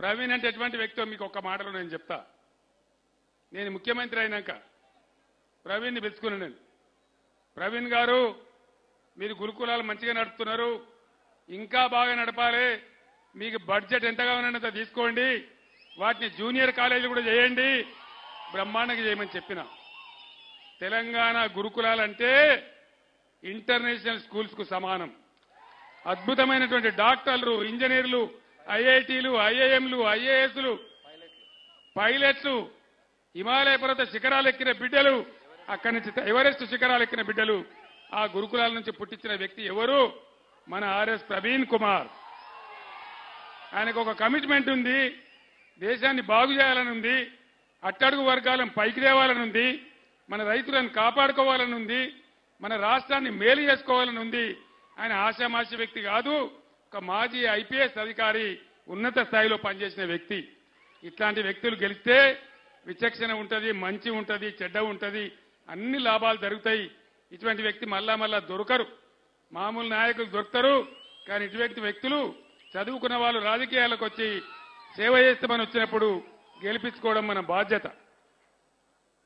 ప్రవీణ్ అంటే ఎటువంటి వ్యక్తో మీకు ఒక్క మాటలో నేను చెప్తా? నేను ముఖ్యమంత్రి అయినాక ప్రవీణ్ని పిలుచుకున్నాను నేను. ప్రవీణ్ గారు మీరు గురుకులాలు మంచిగా నడుపుతున్నారు ఇంకా బాగా నడపాలి మీకు బడ్జెట్ ఎంత కావాలంటే తీసుకోండి వాటిని జూనియర్ కాలేజీలు కూడా చేయండి బ్రహ్మాండంగా చేయమని చెప్పిన. తెలంగాణ గురుకులాలంటే ఇంటర్నేషనల్ స్కూల్స్కు సమానం. అద్భుతమైనటువంటి డాక్టర్లు ఇంజనీర్లు ఐఐటీలు ఐఐఎంలు ఐఏఎస్లు పైలట్లు హిమాలయ పర్వత శిఖరాలు ఎక్కిన బిడ్డలు అక్కడి నుంచి ఎవరెస్ట్ శిఖరాలు ఎక్కిన బిడ్డలు ఆ గురుకులాల నుంచి పుట్టించిన వ్యక్తి ఎవరు? మన ఆర్ఎస్ ప్రవీణ్ కుమార్. ఆయనకు ఒక కమిట్మెంట్ ఉంది దేశాన్ని బాగు చేయాలని ఉంది అట్టడుగు వర్గాలను పైకి తేవాలని ఉంది మన రైతులను కాపాడుకోవాలని ఉంది మన రాష్ట్రాన్ని మేలు చేసుకోవాలని ఉంది. ఆయన ఆశామాష వ్యక్తి కాదు ఒక మాజీ ఐపీఎస్ అధికారి ఉన్నత స్థాయిలో పనిచేసిన వ్యక్తి. ఇట్లాంటి వ్యక్తులు గెలిస్తే విచక్షణ ఉంటుంది మంచి ఉంటుంది చెడ్డ ఉంటుంది అన్ని లాభాలు జరుగుతాయి. ఇటువంటి వ్యక్తి మళ్ళా మళ్ళా దొరకరు. మామూలు నాయకులు దొరుకుతారు కానీ ఇటువంటి వ్యక్తులు చదువుకున్న వాళ్ళు రాజకీయాలకు వచ్చి సేవ చేస్తామని వచ్చినప్పుడు గెలిపించుకోవడం మన బాధ్యత.